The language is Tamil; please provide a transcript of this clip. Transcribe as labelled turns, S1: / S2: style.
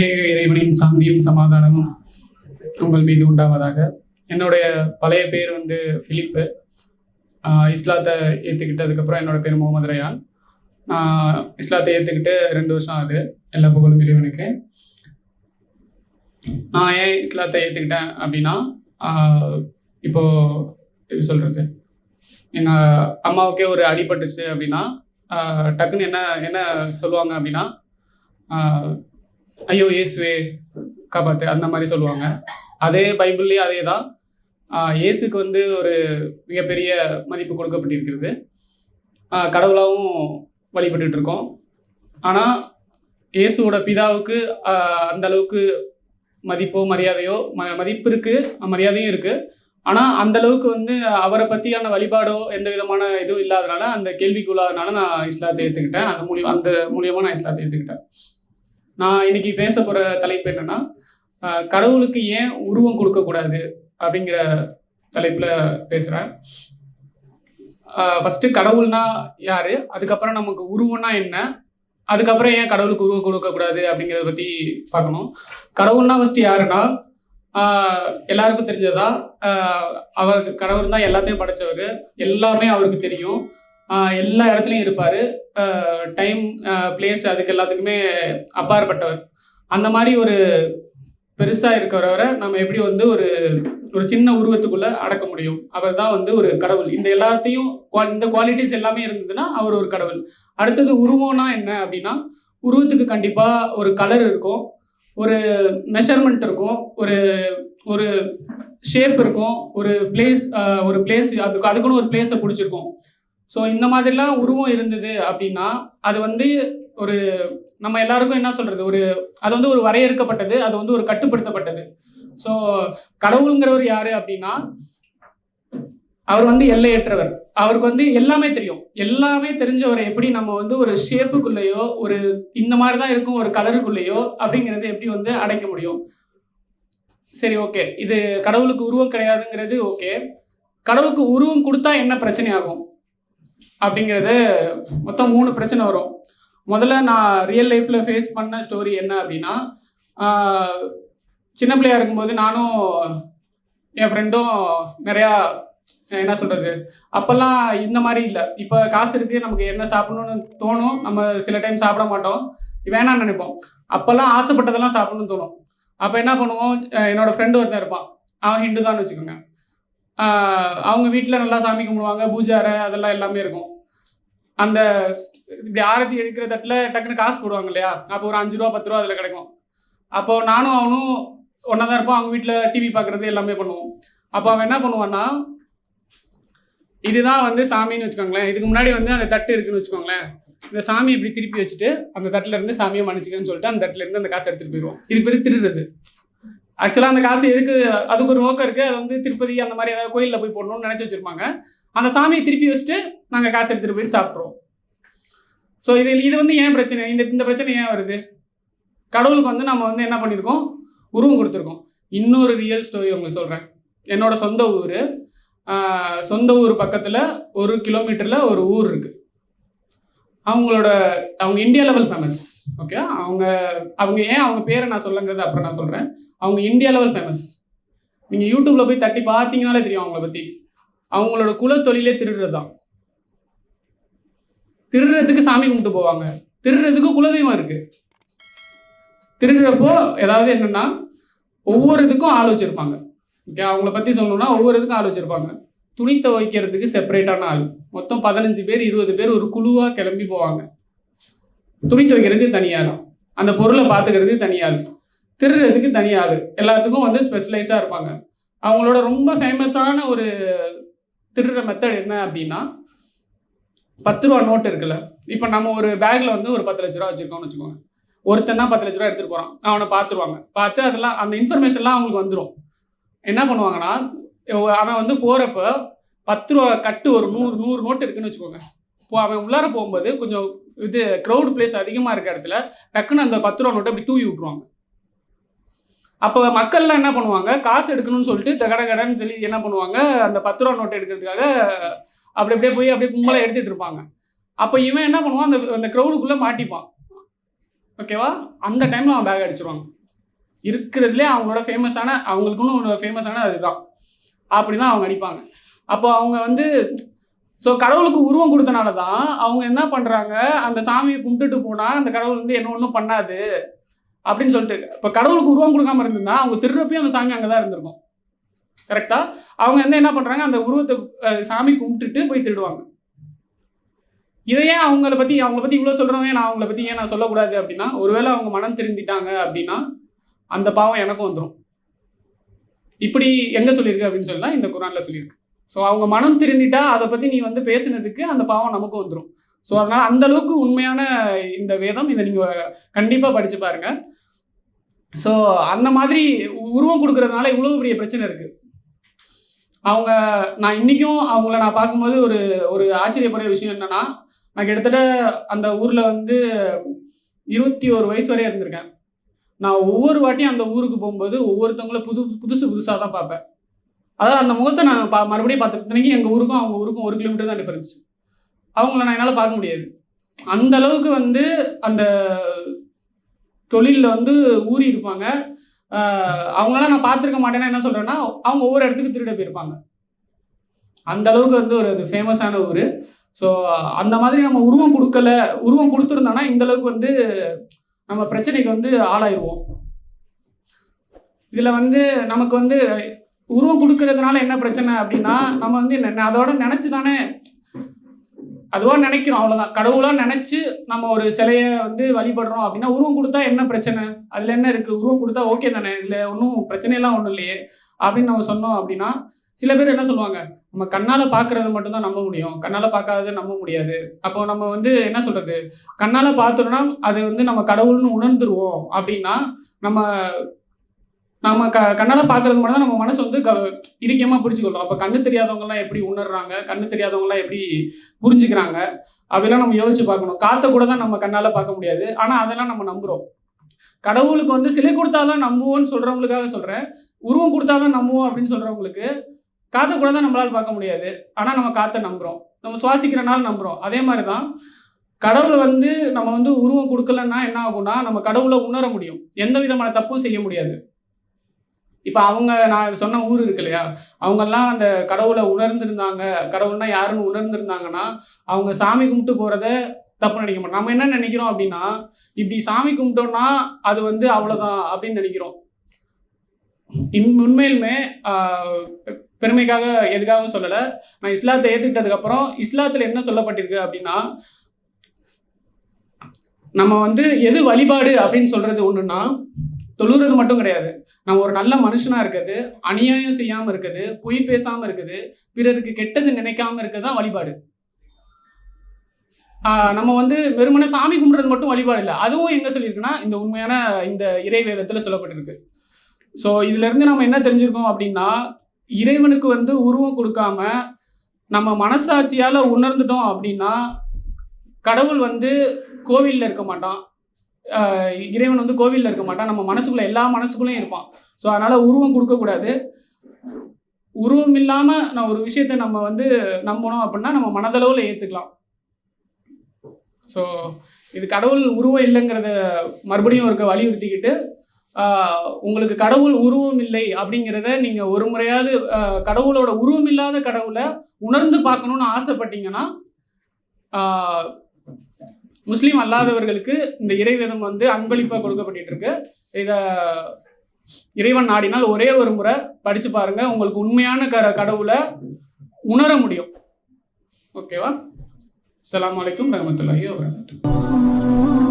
S1: கர்த்தரின் சாந்தியும் சமாதானமும் உங்கள் மீது உண்டாவதாக. என்னுடைய பழைய பேர் வந்து ஃபிலிப்பு இஸ்லாத்தை ஏற்றுக்கிட்டதுக்கப்புறம் என்னோட பேர் முகமது ரயான். நான் இஸ்லாத்தை ஏற்றுக்கிட்டு ரெண்டு வருஷம் ஆகுது எல்லா புகழும் இறைவனுக்கு. நான் ஏன் இஸ்லாத்தை ஏற்றுக்கிட்டேன் அப்படின்னா இப்போது எப்படி சொல்கிறது எங்கள் அம்மாவுக்கே ஒரு அடிபட்டுச்சு அப்படின்னா டக்குன்னு என்ன என்ன சொல்லுவாங்க அப்படின்னா ஐயோ இயேசுவே காப்பாத்து அந்த மாதிரி சொல்லுவாங்க. அதே பைபிள்லேயும் அதே தான் இயேசுக்கு வந்து ஒரு மிகப்பெரிய மதிப்பு கொடுக்கப்பட்டிருக்கிறது. கடவுளாகவும் வழிபட்டுட்டு இருக்கோம் ஆனால் இயேசுவோட பிதாவுக்கு அந்த அளவுக்கு மதிப்போ மரியாதையோ ம மதிப்பு இருக்குது மரியாதையும் இருக்குது ஆனால் அந்த அளவுக்கு வந்து அவரை பற்றியான வழிபாடோ எந்த விதமான இதுவும் இல்லாதனால அந்த கேள்விக்குள்ளாதனால நான் இஸ்லாத்தை ஏற்றுக்கிட்டேன் அந்த மூலியம் அந்த மூலியமாக நான் இஸ்லாத்தை ஏற்றுக்கிட்டேன் நான் இன்னைக்கு பேச போகிற தலைப்பு என்னன்னா கடவுளுக்கு ஏன் உருவம் கொடுக்கக்கூடாது அப்படிங்கிற தலைப்பில் பேசுகிறேன் ஃபஸ்ட்டு கடவுள்னா யார்? அதுக்கப்புறம் நமக்கு உருவம்னா என்ன? அதுக்கப்புறம் ஏன் கடவுளுக்கு உருவம் கொடுக்கக்கூடாது அப்படிங்கிறத பற்றி பார்க்கணும். கடவுள்னா ஃபஸ்ட்டு யாருன்னா எல்லாருக்கும் தெரிஞ்சதா அவருக்கு கடவுள் தான் எல்லாத்தையும் படைச்சவர். எல்லாமே அவருக்கு தெரியும். எல்லா இடத்துலையும் இருப்பார். டைம் பிளேஸ் அதுக்கு எல்லாத்துக்குமே அப்பாற்பட்டவர். அந்த மாதிரி ஒரு பெருசாக இருக்கிறவரை நம்ம எப்படி வந்து ஒரு ஒரு சின்ன உருவத்துக்குள்ளே அடக்க முடியும்? அவர் தான் வந்து ஒரு கடவுள். இந்த எல்லாத்தையும் இந்த குவாலிட்டிஸ் எல்லாமே இருந்ததுன்னா அவர் ஒரு கடவுள். அடுத்தது உருவம்னா என்ன அப்படின்னா உருவத்துக்கு கண்டிப்பாக ஒரு கலர் இருக்கும். ஒரு மெஷர்மெண்ட் இருக்கும். ஒரு ஒரு ஷேப் இருக்கும். ஒரு பிளேஸ் ஒரு பிளேஸ் அதுக்கு அதுக்குன்னு ஒரு பிளேஸை பிடிச்சிருக்கும். ஸோ இந்த மாதிரிலாம் உருவம் இருந்தது அப்படின்னா அது வந்து ஒரு நம்ம எல்லாருக்கும் என்ன சொல்கிறது ஒரு அது வந்து ஒரு வரையறுக்கப்பட்டது அது வந்து ஒரு கட்டுப்படுத்தப்பட்டது. ஸோ கடவுளுங்கிறவர் யார் அப்படின்னா அவர் வந்து எல்லையற்றவர். அவருக்கு வந்து எல்லாமே தெரியும். எல்லாமே தெரிஞ்சவரை எப்படி நம்ம வந்து ஒரு ஷேப்புக்குள்ளேயோ ஒரு இந்த மாதிரி தான் இருக்கும் ஒரு கலருக்குள்ளேயோ அப்படிங்கிறது எப்படி வந்து அடைக்க முடியும்? சரி ஓகே. இது கடவுளுக்கு உருவம் கிடையாதுங்கிறது ஓகே. கடவுளுக்கு உருவம் கொடுத்தா என்ன பிரச்சனை ஆகும் அப்படிங்கிறது மொத்தம் மூணு பிரச்சனை வரும். முதல்ல நான் ரியல் லைஃப்பில் ஃபேஸ் பண்ண ஸ்டோரி என்ன அப்படின்னா சின்ன பிள்ளையா இருக்கும்போது நானும் என் ஃப்ரெண்டும் நிறையா என்ன சொல்கிறது அப்போல்லாம் இந்த மாதிரி இல்லை. இப்போ காசு இருக்குது நமக்கு என்ன சாப்பிடணும்னு தோணும் நம்ம சில டைம் சாப்பிட மாட்டோம். வேணாம்னு நினைப்போம். அப்போல்லாம் ஆசைப்பட்டதெல்லாம் சாப்பிடணும்னு தோணும். அப்போ என்ன பண்ணுவோம் என்னோடய ஃப்ரெண்டு ஒருத்தன் இருப்பான். அவன் ஹிண்டு தான் வச்சுக்கோங்க. அவங்க வீட்டில் நல்லா சாமி கும்பிடுவாங்க பூஜை அறை அதெல்லாம் எல்லாமே இருக்கும். அந்த இப்படி ஆரத்தி எடுக்கிற தட்டில் டக்குன்னு காசு போடுவாங்க இல்லையா? அப்போ ஒரு அஞ்சு ரூபா பத்து ரூபா அதில் கிடைக்கும். அப்போது நானும் அவனும் ஒன்றா தான் இருப்போம். அவங்க வீட்டில் டிவி பார்க்குறது எல்லாமே பண்ணுவோம். அப்போ அவன் என்ன பண்ணுவான்னா இதுதான் வந்து சாமின்னு வச்சுக்கோங்களேன். இதுக்கு முன்னாடி வந்து அந்த தட்டு இருக்குன்னு வச்சுக்கோங்களேன். இந்த சாமி இப்படி திருப்பி வச்சுட்டு அந்த தட்டில் இருந்து சாமியை மன்னிச்சுக்கன்னு சொல்லிட்டு அந்த தட்டில் இருந்து அந்த காசு எடுத்துகிட்டு போயிடுவோம். இது பேர் திருடுறது. ஆக்சுவலாக அந்த காசு எதுக்கு அதுக்கு ஒரு நோக்கம் இருக்குது அது வந்து திருப்பதி அந்த மாதிரி ஏதாவது கோயிலில் போய் போடணும்னு நினச்சி வச்சுருப்பாங்க. அந்த சாமியை திருப்பி வச்சுட்டு நாங்கள் காசு எடுத்துகிட்டு போயிட்டு சாப்பிட்ருவோம் ஸோ இது இது வந்து ஏன் பிரச்சனை? இந்த இந்த பிரச்சனை ஏன் வருது? கடவுளுக்கு வந்து நம்ம வந்து என்ன பண்ணியிருக்கோம் உருவம் கொடுத்துருக்கோம். இன்னொரு ரியல் ஸ்டோரி உங்களுக்கு சொல்கிறேன் என்னோடய சொந்த ஊர் சொந்த ஊர் பக்கத்தில் ஒரு கிலோமீட்டரில் ஒரு ஊர் இருக்குது அவங்களோட அவங்க இந்தியா லெவல் ஃபேமஸ் ஓகே அவங்க அவங்க ஏன் அவங்க பேரை நான் சொல்லுங்கிறது அப்புறம் நான் சொல்கிறேன் அவங்க இந்தியா லெவல் ஃபேமஸ் நீங்கள் யூடியூப்பில் போய் தட்டி பார்த்தீங்கனாலே தெரியும் அவங்கள பற்றி அவங்களோட குலத்தொழிலே திருடுறது தான். திருடுறதுக்கு சாமி கும்பிட்டு போவாங்க. திருடுறதுக்கு குலதெய்வம் இருக்குது திருடுறப்போ ஏதாவது என்னென்னா ஒவ்வொரு இதுக்கும் ஆள் வச்சுருப்பாங்க. ஓகே அவங்கள பற்றி சொல்லணும்னா ஒவ்வொரு இதுக்கும் ஆள் வச்சுருப்பாங்க. துணி துவைக்கிறதுக்கு செப்பரேட்டான ஆள். மொத்தம் பதினஞ்சு பேர் இருபது பேர் ஒரு குழுவாக கிளம்பி போவாங்க. துணி துவைக்கிறதுக்கு தனியாள் அந்த பொருளை பார்த்துக்கிறது தனியாள். திருடுறதுக்கு தனியாள். எல்லாத்துக்கும் வந்து ஸ்பெஷலைஸ்டாக இருப்பாங்க. அவங்களோட ரொம்ப ஃபேமஸான ஒரு திருடுற மெத்தட் என்ன அப்படின்னா பத்து ரூபா நோட்டு இருக்குல்ல. இப்போ நம்ம ஒரு பேக்கில் வந்து ஒரு பத்து லட்ச ரூபா வச்சுருக்கோம்னு வச்சுக்கோங்க. ஒருத்தன் தான் பத்து லட்ச ரூபா எடுத்துகிட்டு போகிறான் அவனை பார்த்துருவாங்க. பார்த்து அதெல்லாம் அந்த இன்ஃபர்மேஷன்லாம் அவங்களுக்கு வந்துடும் என்ன பண்ணுவாங்கன்னா அவன் வந்து போகிறப்ப பத்து ரூபா கட்டு ஒரு நூறு நூறு நோட்டு இருக்குன்னு வச்சுக்கோங்க. இப்போ அவன் உள்ளார போகும்போது கொஞ்சம் இது க்ரௌட் பிளேஸ் அதிகமாக இருக்க இடத்துல டக்குன்னு அந்த பத்து ரூபா நோட்டை அப்படி தூவி விட்ருவாங்க அப்போ மக்கள்லாம் என்ன பண்ணுவாங்க? காசு எடுக்கணும்னு சொல்லிட்டு தகட கடன்னு சொல்லி என்ன பண்ணுவாங்க? அந்த பத்து ரூபா நோட்டு எடுக்கிறதுக்காக அப்படி அப்படியே போய் அப்படியே கும்பலாக எடுத்துகிட்டு இருப்பாங்க. அப்போ இவன் என்ன பண்ணுவான்? அந்த அந்த க்ரௌடுக்குள்ளே மாட்டிப்பான். ஓகேவா அந்த டைமில் அவன் பேக் அடிச்சிருவாங்க. இருக்கிறதுலே அவங்களோட ஃபேமஸான அவங்களுக்குன்னு ஒரு ஃபேமஸான அதுதான். அப்படி தான் அவங்க அடிப்பாங்க. அப்போ அவங்க வந்து ஸோ கடவுளுக்கு உருவம் கொடுத்தனால தான் அவங்க என்ன பண்ணுறாங்க அந்த சாமியை கும்பிட்டுட்டு போனால் அந்த கடவுள் வந்து என்ன ஒன்றும் பண்ணாது அப்படின்னு சொல்லிட்டு இப்போ கடவுளுக்கு உருவம் கொடுக்காம இருந்திருந்தா அவங்க திருப்பையும் அந்த சாமி அங்கே தான் இருந்திருக்கும் கரெக்டாக அவங்க வந்து என்ன பண்ணுறாங்க அந்த உருவத்தை சாமி கும்பிட்டுட்டு போய் திருடுவாங்க. இதை ஏன் அவங்கள பற்றி அவங்கள பற்றி இவ்வளோ சொல்கிறவங்க நான் அவங்கள பற்றி ஏன் நான் சொல்லக்கூடாது அப்படின்னா ஒருவேளை அவங்க மனம் திருந்திட்டாங்க அப்படின்னா அந்த பாவம் எனக்கும் வந்துடும் இப்படி எங்கே சொல்லியிருக்கு அப்படின்னு சொல்லலாம் இந்த குரானில் சொல்லியிருக்கு. ஸோ அவங்க மனம் திருந்திட்டா அதை பற்றி நீ வந்து பேசுனதுக்கு அந்த பாவம் நமக்கு வந்துடும் ஸோ அதனால் அந்தளவுக்கு உண்மையான இந்த வேதம் இதை நீங்கள் கண்டிப்பாக படித்து பாருங்க. ஸோ அந்த மாதிரி உருவம் கொடுக்கறதுனால இவ்வளோ பெரிய பிரச்சனை இருக்குது அவங்க நான் இன்றைக்கும் அவங்கள நான் பார்க்கும்போது ஒரு ஒரு ஆச்சரியப்படுற விஷயம் என்னன்னா நான் கிட்டத்தட்ட அந்த ஊரில் வந்து இருபத்தி ஒரு வயசு வரையே இருந்திருக்கேன். நான் ஒவ்வொரு வாட்டியும் அந்த ஊருக்கு போகும்போது ஒவ்வொருத்தவங்களும் புது புதுசு புதுசாக தான் பார்ப்பேன். அதாவது அந்த முகத்தை நான் பா மறுபடியும் பார்த்துருந்தேன் எங்கள் ஊருக்கும் அவங்க ஊருக்கும் ஒரு கிலோமீட்டர் தான் டிஃப்ரென்ஸ் அவங்கள நான் என்னால் பார்க்க முடியாது. அந்த அளவுக்கு வந்து அந்த தொழிலில் வந்து ஊறி இருப்பாங்க. அவங்களாம் அவங்களெல்லாம் நான் பார்த்துருக்க மாட்டேன்னா என்ன சொல்கிறேன்னா அவங்க ஒவ்வொரு இடத்துக்கு திருட போயிருப்பாங்க. அந்த அளவுக்கு வந்து ஒரு அது ஃபேமஸான ஊர். ஸோ அந்த மாதிரி நம்ம உருவம் கொடுக்கல உருவம் கொடுத்துருந்தோன்னா இந்த அளவுக்கு வந்து நம்ம பிரச்சனைக்கு வந்து ஆளாயிருவோம். இதில் வந்து நமக்கு வந்து உருவம் கொடுக்கறதுனால என்ன பிரச்சனை அப்படின்னா நம்ம வந்து என்ன அதோட நினச்சி தானே அதுவாக நினைக்கிறோம் அவ்வளோதான் கடவுளாக நினச்சி நம்ம ஒரு சிலையை வந்து வழிபடுறோம் அப்படின்னா உருவம் கொடுத்தா என்ன பிரச்சனை? அதில் என்ன இருக்குது உருவம் கொடுத்தா ஓகே தானே இதில் ஒன்றும் பிரச்சனையெல்லாம் ஒன்றும் இல்லையே அப்படின்னு நம்ம சொன்னோம் அப்படின்னா சில பேர் என்ன சொல்லுவாங்க நம்ம கண்ணால் பார்க்குறத மட்டும்தான் நம்ப முடியும். கண்ணால் பார்க்காததை நம்ப முடியாது. அப்போ நம்ம வந்து என்ன சொல்கிறது கண்ணால் பார்த்துட்டோம்னா அது வந்து நம்ம கடவுள்னு உணர்ந்துருவோம் அப்படின்னா நம்ம நம்ம க கண்ணால் பார்க்கறது மட்டும் தான் நம்ம மனசு வந்து க இறுக்கியமாக புரிஞ்சுக்கொள்ளும். அப்போ கண்ணு தெரியாதவங்கலாம் எப்படி உணர்றாங்க? கண்ணு தெரியாதவங்கலாம் எப்படி புரிஞ்சுக்கிறாங்க? அப்படிலாம் நம்ம யோசிச்சு பார்க்கணும். காற்றை கூட தான் நம்ம கண்ணால் பார்க்க முடியாது. ஆனால் அதெல்லாம் நம்ம நம்புகிறோம் கடவுளுக்கு வந்து சிலை கொடுத்தா தான் நம்புவோம்னு சொல்கிறவங்களுக்காக சொல்கிறேன் உருவம் கொடுத்தா தான் நம்புவோம் அப்படின்னு சொல்கிறவங்களுக்கு காற்றை கூட தான் நம்மளால் பார்க்க முடியாது. ஆனால் நம்ம காற்றை நம்புகிறோம் நம்ம சுவாசிக்கிறனால நம்புகிறோம் அதே மாதிரி தான் கடவுளை வந்து நம்ம வந்து உருவம் கொடுக்கலன்னா என்ன ஆகும்னா நம்ம கடவுளை உணர முடியும். எந்த விதமான தப்பும் செய்ய முடியாது. இப்போ அவங்க நான் சொன்ன ஊர் இருக்கு இல்லையா? அவங்கெல்லாம் அந்த கடவுளை உணர்ந்திருந்தாங்க. கடவுள்னா யாருன்னு உணர்ந்திருந்தாங்கன்னா அவங்க சாமி கும்பிட்டு போகிறத தப்பு நினைக்க மாட்டோம் நம்ம என்ன நினைக்கிறோம் அப்படின்னா இப்படி சாமி கும்பிட்டோம்னா அது வந்து அவ்வளோதான் அப்படின்னு நினைக்கிறோம். இன் உண்மையிலுமே பெருமைக்காக எதுக்காகவும் சொல்லலை. நான் இஸ்லாத்தை ஏற்றுக்கிட்டதுக்கப்புறம் இஸ்லாத்தில் என்ன சொல்லப்பட்டிருக்கு அப்படின்னா நம்ம வந்து எது வழிபாடு அப்படின்னு சொல்கிறது ஒன்றுன்னா தொழுகிறது மட்டும் கிடையாது. நம்ம ஒரு நல்ல மனுஷனாக இருக்குது அநியாயம் செய்யாமல் இருக்குது பொய் பேசாமல் இருக்குது பிறருக்கு கெட்டது நினைக்காமல் இருக்கிறது தான் வழிபாடு. நம்ம வந்து வெறுமனே சாமி கும்பிட்றது மட்டும் வழிபாடு இல்லை. அதுவும் எங்கே சொல்லியிருக்குன்னா இந்த உண்மையான இந்த இறை வேதத்தில் சொல்லப்பட்டிருக்கு. ஸோ இதுலேருந்து நம்ம என்ன தெரிஞ்சிருக்கோம் அப்படின்னா இறைவனுக்கு வந்து உருவம் கொடுக்காம நம்ம மனசாட்சியால் உணர்ந்துட்டோம் அப்படின்னா கடவுள் வந்து கோவிலில் இருக்க மாட்டான். இறைவன் வந்து கோவிலில் இருக்க மாட்டான். நம்ம மனசுக்குள்ளே எல்லா மனசுக்குள்ளேயும் இருப்பான். ஸோ அதனால் உருவம் கொடுக்கக்கூடாது. உருவம் இல்லாமல் நான் ஒரு விஷயத்தை நம்ம வந்து நம்பணும் அப்படின்னா நம்ம மனதளவில் ஏற்றுக்கலாம் ஸோ இது கடவுள் உருவம் இல்லைங்கிறத மறுபடியும் இருக்க வலியுறுத்திக்கிட்டு உங்களுக்கு கடவுள் உருவம் இல்லை அப்படிங்கிறத நீங்கள் ஒரு முறையாவது கடவுளோட உருவம் இல்லாத கடவுளை உணர்ந்து பார்க்கணுன்னு ஆசைப்பட்டீங்கன்னா முஸ்லீம் அல்லாதவர்களுக்கு இந்த இறைவேதம் வந்து அன்பளிப்பாக கொடுக்கப்பட்டு இருக்கு இதை இறைவன் நாடினால் ஒரே ஒரு முறை படித்து பாருங்கள் உங்களுக்கு உண்மையான க கடவுளை உணர முடியும். ஓகேவா அலாம் வலைக்கம் ரஹமத்துல்லாஹி வபரகாத்துஹு